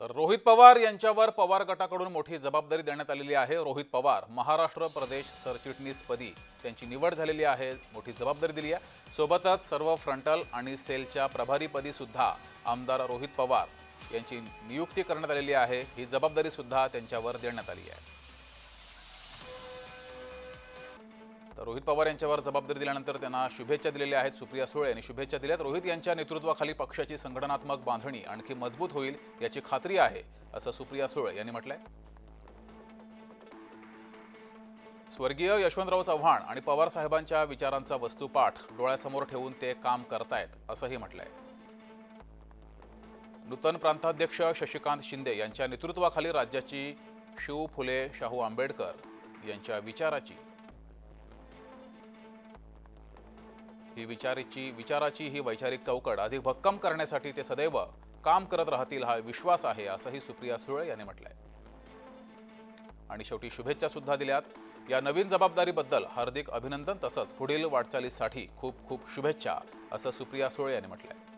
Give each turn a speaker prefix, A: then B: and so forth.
A: तर रोहित पवार यांच्यावर पवार गटाकडून मोठी जबाबदारी देण्यात आलेली आहे. रोहित पवार महाराष्ट्र प्रदेश सरचिटणीसपदी त्यांची निवड झालेली आहे. मोठी जबाबदारी दिली आहे. सोबतच सर्व फ्रंटल आणि सेलच्या प्रभारीपदी सुद्धा आमदार रोहित पवार यांची नियुक्ती करण्यात आलेली आहे. ही जबाबदारी सुद्धा त्यांच्यावर देण्यात आली आहे. तर रोहित पवार यांच्यावर जबाबदारी दिल्यानंतर त्यांना शुभेच्छा दिलेल्या आहेत सुप्रिया सुळे यांनी शुभेच्छा दिल्यात. रोहित यांच्या नेतृत्वाखाली पक्षाची संघटनात्मक बांधणी आणखी मजबूत होईल याची खात्री आहे असं सुप्रिया सुळे यांनी म्हटलंय. स्वर्गीय यशवंतराव चव्हाण आणि पवार साहेबांच्या विचारांचा वस्तुपाठ डोळ्यासमोर ठेवून ते काम करतायत असंही म्हटलंय. नूतन प्रांताध्यक्ष शशिकांत शिंदे यांच्या नेतृत्वाखाली राज्याची शिव फुले शाहू आंबेडकर यांच्या विचाराची ही विचाराची विचाराची ही वैचारिक चौकट अधिक भक्कम करण्यासाठी ते सदैव काम करत राहतील हा विश्वास आहे असंही सुप्रिया सुळे यांनी म्हटलंय. आणि शेवटी शुभेच्छा सुद्धा दिल्यात. या नवीन जबाबदारीबद्दल हार्दिक अभिनंदन तसंच पुढील वाटचालीसाठी खूप खूप शुभेच्छा असं सुप्रिया सुळे यांनी म्हटलंय.